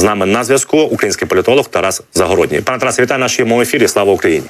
З нами на зв'язку український політолог Тарас Загородній. Пане Тарасе, вітаю нашому ефірі. Слава Україні.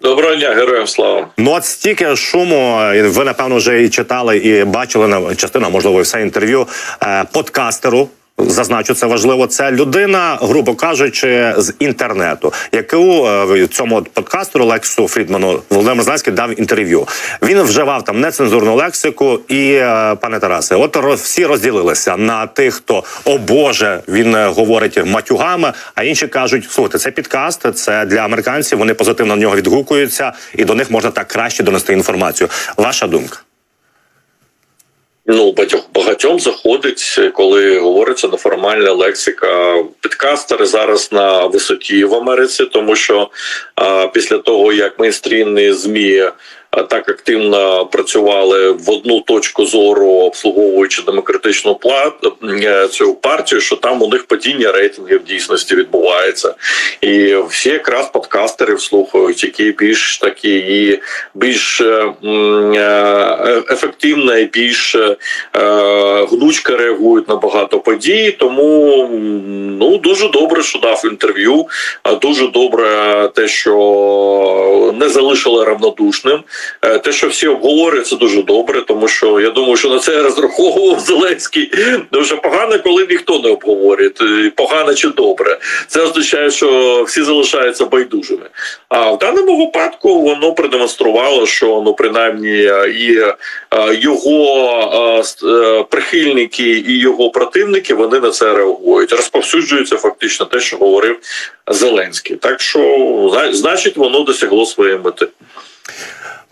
Доброго дня, героям слава. Ну от стільки шуму. Ви напевно вже і читали, і бачили на частина, можливо, і все інтерв'ю е, подкастеру. Зазначу, це важливо. Це людина, грубо кажучи, з інтернету, яку е, цьому от подкастеру Лексу Фрідману Володимир Зеленський дав інтерв'ю. Він вживав там нецензурну лексику. І е, пане Тарасе, от всі розділилися на тих, хто о Боже, він е, говорить матюгами. А інші кажуть: слухайте, це підкаст, це для американців. Вони позитивно на нього відгукуються, і до них можна так краще донести інформацію. Ваша думка? Ну, багатьох багатьом заходить, коли говориться неформальна лексика. Підкастери зараз на висоті в Америці, тому що а, після того як мейнстрімні змі так активно працювали в одну точку зору, обслуговуючи демократичну е, цю партію, що там у них падіння рейтингів в дійсності відбувається, і всі якраз подкастерів слухають, які більш такі і більш е, е, ефективно і більш е, гнучко реагують на багато подій. Тому ну дуже добре, що дав інтерв'ю. Дуже добре те, що не залишили равнодушним. Е, Те, що всі обговорюють, це дуже добре, тому що я думаю, що на це розраховував Зеленський. Дуже погано, коли ніхто не обговорює. Е, Погано чи добре. Це означає, що всі залишаються байдужими. А в даному випадку воно продемонструвало, що ну принаймні і е, його прихильники і його противники вони на це реагують. Розповсюджується фактично те, що говорив Зеленський. Так що значить, воно досягло своєї мети.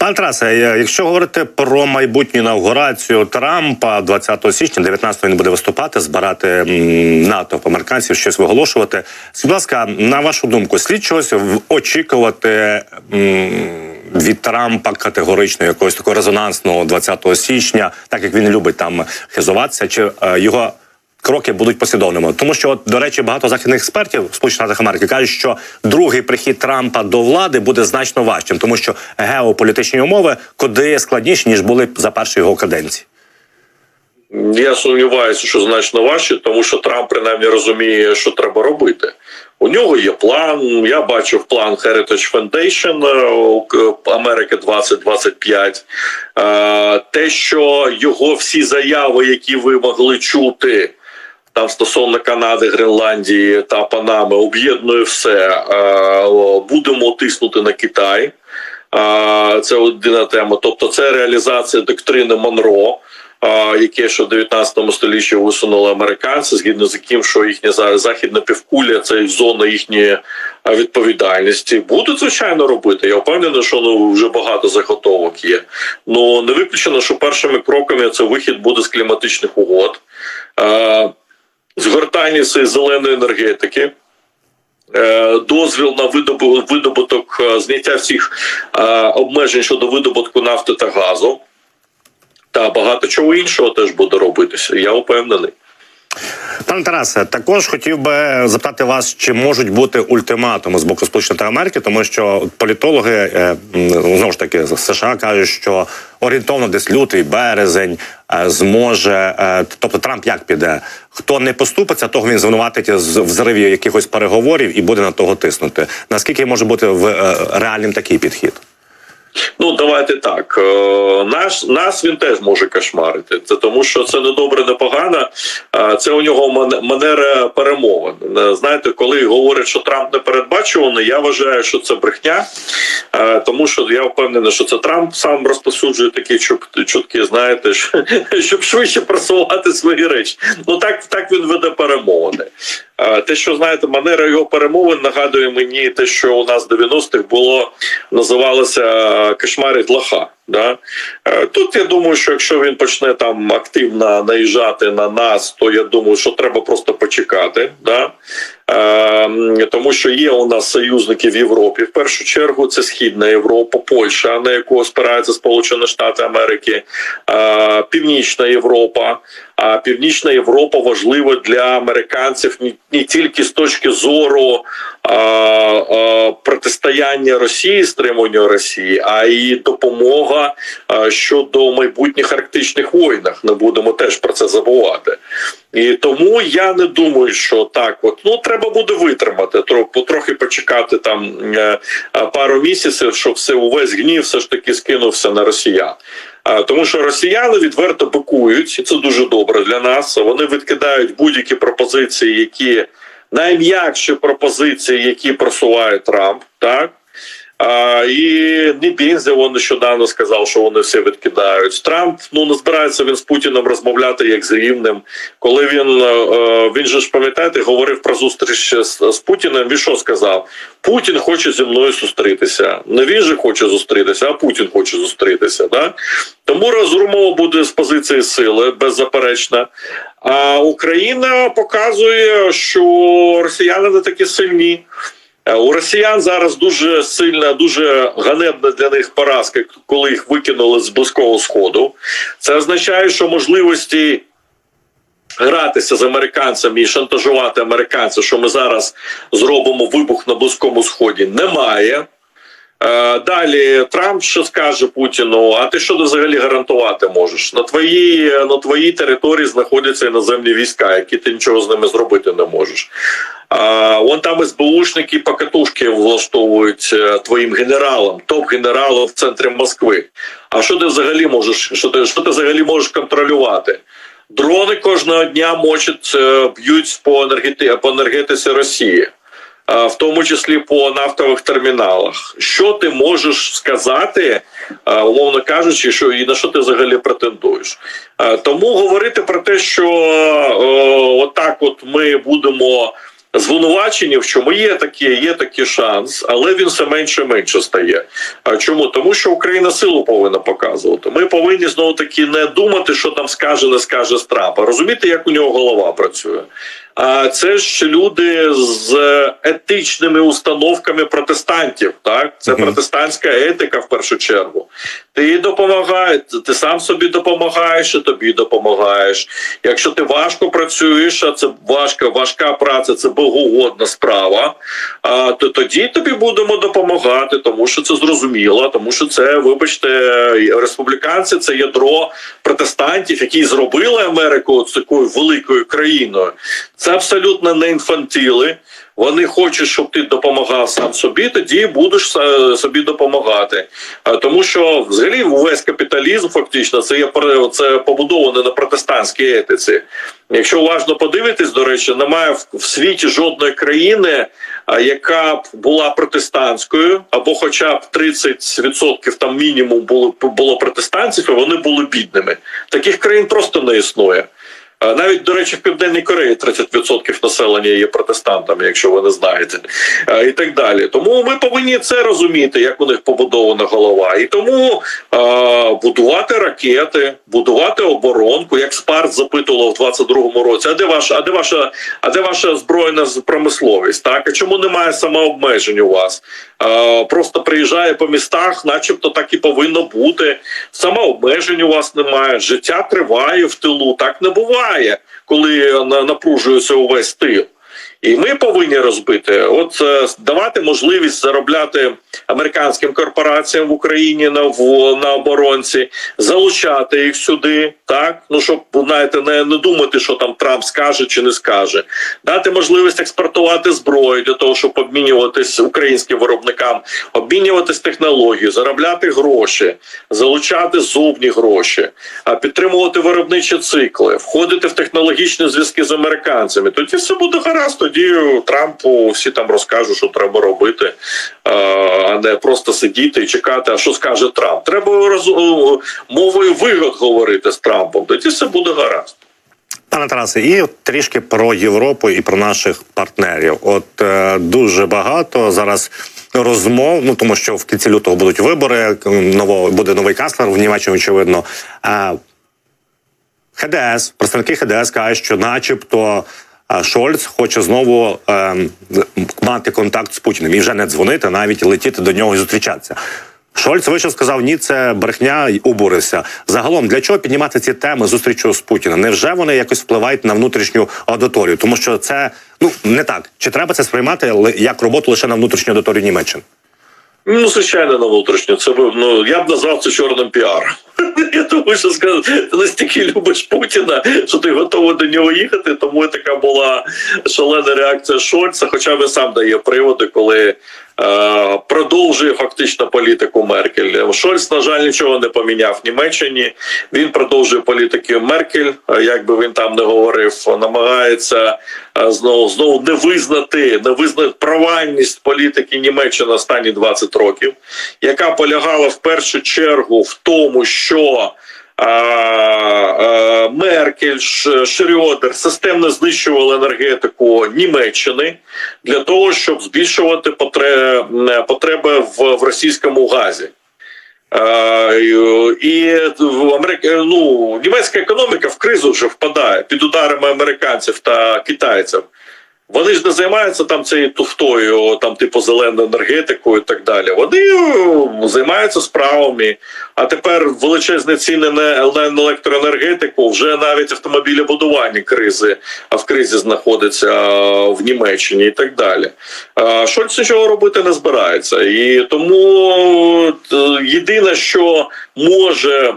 Пане Тарасе, е, якщо говорити про майбутню інаугурацію Трампа 20 січня, 19-го він буде виступати, збирати м, натовп американців, щось виголошувати. Будь ласка, на вашу думку, слід чогось очікувати від Трампа категорично якогось такого резонансного 20 січня, так як він любить там хизуватися, чи е, його кроки будуть послідовними. Тому що, от, до речі, багато західних експертів Сполучених Штатах Америки кажуть, що другий прихід Трампа до влади буде значно важчим, тому що геополітичні умови куди складніші ніж були за першої його каденції. Я сумніваюся, що значно важче, тому що Трамп принаймні розуміє, що треба робити. У нього є план. Я бачив план Heritage Foundation е, Америки 2025. Е, Те, що його всі заяви, які ви могли чути. Там стосовно Канади, Гренландії та Панами об'єднує все. Е, Будемо тиснути на Китай. Е, Це одна тема. Тобто, це реалізація доктрини Монро, е, яке ще в 19 столітті висунули американці, згідно з яким, що їхня західна півкуля це зона їхньої відповідальності. Будуть звичайно робити. Я впевнений, що ну вже багато заготовок є. Ну не виключено, що першими кроками це вихід буде з кліматичних угод. Згортання цієї зеленої енергетики. е, Дозвіл на видобуток е, зняття всіх е, обмежень щодо видобутку нафти та газу та багато чого іншого теж буде робитися. Я впевнений. Пане Тарасе, також хотів би запитати вас, чи можуть бути ультиматуми з боку Сполучених Америки, тому що політологи знову ж таки США кажуть, що орієнтовно десь лютий, березень зможе. е, Тобто Трамп як піде? Хто не поступиться, того він звинуватить з- зриві якихось переговорів і буде на того тиснути. Наскільки може бути в е, реальним такий підхід? Ну давайте так. Е, Наш нас він теж може кошмарити. Це тому, що це не добре, не погано. Це у нього манера перемовин. Е, Знаєте, коли говорять, що Трамп не передбачуваний, я вважаю, що це брехня, Е, тому що я впевнений, що це Трамп сам розповсюджує такі чутки. Знаєте, щоб швидше просувати свої речі. Ну так, так він веде перемовини. Е, Те, що знаєте, манера його перемовин нагадує мені те, що у нас в 90-х було називалося е, кошмарить лоха. Да? Е, Тут я думаю, що якщо він почне там активно наїжджати на нас, то я думаю, що треба просто почекати. Да? Е, Тому що є у нас союзники в Європі. В першу чергу це Східна Європа, Польща, на яку спираються Сполучені Штати Америки, е, Північна Європа. А Північна Європа важлива для американців не, тільки з точки зору а, а, протистояння Росії, стримування Росії, а й допомога щодо майбутніх арктичних воїнах. Не будемо теж про це забувати. І тому я не думаю, що так, от ну треба буде витримати, трохи почекати там е, е, пару місяців, щоб все увесь гнів все ж таки скинувся на росіян. А, Тому що росіяни відверто бикують, і це дуже добре для нас. Вони відкидають будь-які пропозиції, які найм'якші пропозиції, які просуває Трамп, так. А, і Нібінзя він нещодавно сказав, що вони все відкидають. Трамп ну не збирається він з Путіним розмовляти як з рівним. Коли він е, він же ж пам'ятаєте, говорив про зустріч з, з Путіним. Він що сказав? Путін хоче зі мною зустрітися. Не він же хоче зустрітися, а Путін хоче зустрітися. Да? Тому розмова буде з позиції сили, беззаперечно. А Україна показує, що росіяни не такі сильні. Е, У росіян зараз дуже сильна, дуже ганебна для них поразка, коли їх викинули з близького сходу. Це означає, що можливості гратися з американцями і шантажувати американців, що ми зараз зробимо вибух на близькому сході, немає. Е, Далі Трамп що скаже Путіну: а ти що взагалі гарантувати можеш? На твоїй на твоїй території знаходяться іноземні війська, які ти нічого з ними зробити не можеш. А, вон там СБУшники покатушки влаштовують е, твоїм генералам, топ-генералам в центрі Москви. А що ти взагалі можеш? Що ти що ти взагалі можеш контролювати? Дрони кожного дня мочать, е, б'ють по енергети, по енергетиці Росії, в тому числі по нафтових терміналах. Що ти можеш сказати, умовно кажучи, що і на що ти взагалі претендуєш? Тому говорити про те, що е, отак, от ми будемо звинувачені, в чому є такі, є такий шанс, але він все менше менше стає. А чому? Тому що Україна силу повинна показувати. Ми повинні знову таки не думати, що там скаже, не скаже з Трампа. Розумієте, як у нього голова працює. А це ж люди з етичними установками протестантів. Так, це протестантська етика в першу чергу. Ти допомагаєш, ти сам собі допомагаєш, і тобі допомагаєш. Якщо ти важко працюєш, а це важка, важка праця, це богоугодна справа. А то тоді тобі будемо допомагати, тому що це зрозуміло, тому що це, вибачте, республіканці це ядро протестантів, які зробили Америку такою великою країною. Це абсолютно не інфантіли. Вони хочуть, щоб ти допомагав сам собі, тоді будеш е, собі допомагати. Тому що взагалі увесь капіталізм фактично це є це побудоване на протестантській етиці. Якщо уважно подивитись, до речі, немає в- світі жодної країни, яка б була протестантською, або хоча б 30% там мінімум було було протестантів, і вони були бідними. Таких країн просто не існує. Навіть, до речі, в Південній Кореї 30% населення є протестантами, якщо ви не знаєте, і так далі. Тому ми повинні це розуміти, як у них побудована голова. І тому а, будувати ракети, будувати оборонку, як Спарт запитувало в 22-му році. А де ваша, а де ваша, а де ваша збройна промисловість? Так, а чому немає самообмежень у вас? А, просто приїжджає по містах, начебто так і повинно бути. Самообмежень у вас немає. Життя триває в тилу. Так не буває, коли на- напружується увесь тил. І ми повинні розбити, от е, давати можливість заробляти американським корпораціям в Україні на в на оборонці, залучати їх сюди, так ну щоб знаєте, не, не думати, що там Трамп скаже чи не скаже, дати можливість експортувати зброю для того, щоб обмінюватись українським виробникам, обмінюватись технологією, заробляти гроші, залучати зубні гроші, а підтримувати виробничі цикли, входити в технологічні зв'язки з американцями. Тоді все буде гаразд. Тоді Трампу всі там розкажуть, що треба робити, а, а не просто сидіти і чекати, а що скаже Трамп. Треба роз- мовою вигод говорити з Трампом. Тоді все буде гаразд. Пане Тарасе, і трішки про Європу і про наших партнерів. От е, дуже багато зараз розмов. Ну тому що в кінці лютого будуть вибори. Ново буде новий канцлер в Німеччині, очевидно. Е, ХДС, представники ХДС кажуть, що, начебто. Шольц хоче знову е, мати контакт з Путіним і вже не дзвонити, навіть летіти до нього і зустрічатися. Шольц вийшов, сказав, ні, це брехня й обурився. Загалом для чого піднімати ці теми зустрічі з Путіним? Невже вони якось впливають на внутрішню аудиторію? Тому що це ну не так. Чи треба це сприймати як роботу лише на внутрішню аудиторію Німеччини? Ну, звичайно, на внутрішню. Це ну я б назвав це чорним піаром. Я думаю, що сказав, ти настільки любиш Путіна, що ти готовий до нього їхати. Тому така була шалена реакція Шольца. Хоча він сам дає приводи, коли е, продовжує фактично політику Меркель. Шольц, на жаль, нічого не поміняв в Німеччині. Він продовжує політики Меркель, е, як би він там не говорив, намагається знову знову не визнати, не визнати провальність політики Німеччини останні 20 років, яка полягала в першу чергу в тому, що а, а, Меркель, Ш- Шрёдер системно знищували енергетику Німеччини для того, щоб збільшувати потре- потреби в російському газі. Е, І в Америк... ну, німецька економіка в кризу вже впадає під ударами американців та китайців. Вони ж не займаються там цією туфтою, там типу зеленою енергетикою і так далі. Вони займаються справами. А тепер величезні ціни на електроенергетику, вже навіть автомобілебудування кризи, а в кризі знаходиться в Німеччині і так далі. Шольц нічого робити не збирається. І тому е, єдине, що може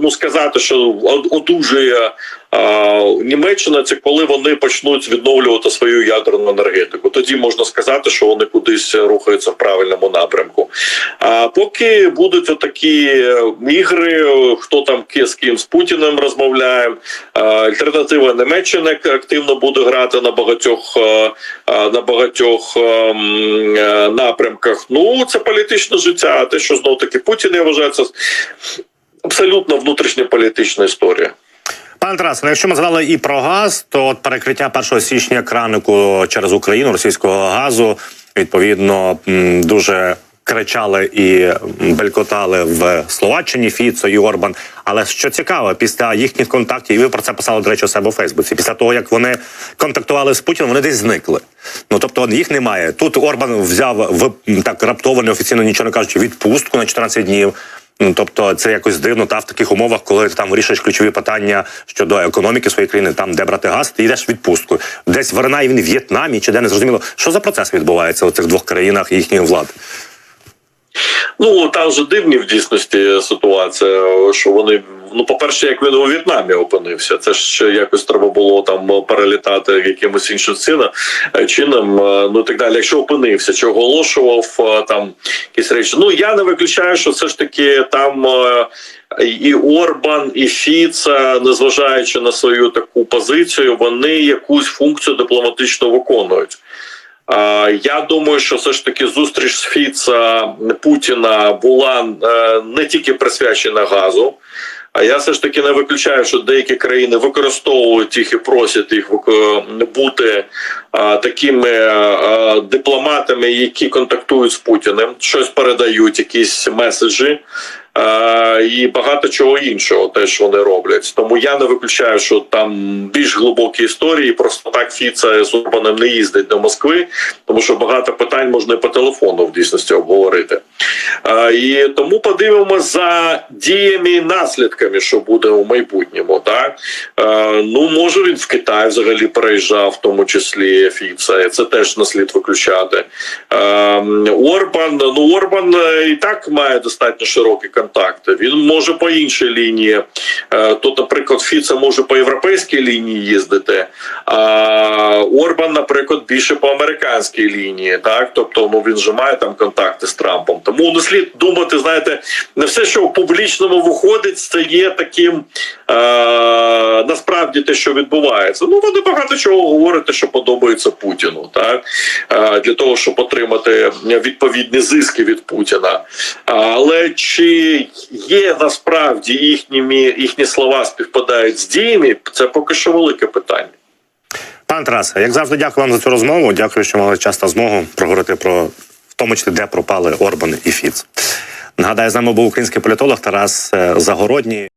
ну сказати, що од- одужує Німеччина, це коли вони почнуть відновлювати свою ядерну енергетику. Тоді можна сказати, що вони кудись рухаються в правильному напрямку. А поки будуть отакі е, ігри, хто там з ким з Путіним розмовляє, альтернатива Німеччини активно буде грати на багатьох е, е, на багатьох ем, е, напрямках. Ну це політичне життя. Те, що знов таки Путін я вважаю, абсолютно внутрішньополітична історія. Пане Тарасе, ну, якщо ми згадали і про газ, то от перекриття 1 січня кранику через Україну російського газу відповідно дуже кричали і белькотали в Словаччині Фіцо і Орбан. Але що цікаво, після їхніх контактів, і ви про це писали, до речі, у себе у Фейсбуці. Після того як вони контактували з Путіним, вони десь зникли. Ну тобто їх немає. Тут Орбан взяв в так раптово, неофіційно нічого не кажучи, відпустку на 14 днів. Ну, тобто це якось дивно, та в таких умовах, коли ти там вирішуєш ключові питання щодо економіки своєї країни, там де брати газ, ти йдеш в відпустку. Десь виринає він в В'єтнамі чи де не зрозуміло, що за процес відбувається у цих двох країнах і їхньої влади. Ну там же дивні в дійсності ситуація, що вони. Ну, по-перше, як він у В'єтнамі опинився, це ж якось треба було там перелітати якимось іншим чином, чином, е, ну і так далі. Якщо опинився, чи оголошував е, там якісь речі. Ну я не виключаю, що все ж таки там е, і Орбан, і Фіца, незважаючи на свою таку позицію, вони якусь функцію дипломатично виконують. Я думаю, що все ж таки зустріч Фіца Путіна була е, не тільки присвячена газу. А я все ж таки не виключаю, що деякі країни використовують їх і просять їх вик- бути а, такими дипломатами, які контактують з Путіним, щось передають, якісь меседжі. А, І багато чого іншого теж вони роблять. Тому я не виключаю, що там більш глибокі історії. Просто так Фіца з Урбаном не їздить до Москви, тому що багато питань можна і по телефону в дійсності обговорити. А, І тому подивимося за діями і наслідками, що буде у майбутньому. Так А, ну може він в Китай взагалі переїжджав, в тому числі Фіца. Це теж не слід виключати. А, Орбан, ну Орбан е, і так має достатньо широкі контакти. Він може по іншій лінії. Е, Тут, наприклад, Фіца може по європейській лінії їздити, а Орбан, наприклад, більше по американській лінії. Так, тобто, ну він же має там контакти з Трампом. Тому не слід думати, знаєте, не все, що в публічному виходить, це є таким е, насправді те, що відбувається. Ну вони багато чого говорять, що подобається Путіну, так е, для того, щоб отримати відповідні зиски від Путіна. Але чи є насправді їхніми їхні слова співпадають з діями? Це поки що велике питання. Пане Тарасе, як завжди, дякую вам за цю розмову. Дякую, що мали час та змогу проговорити про в тому числі, де пропали Орбан і Фіц. Нагадаю, з нами був український політолог Тарас е, Загородній.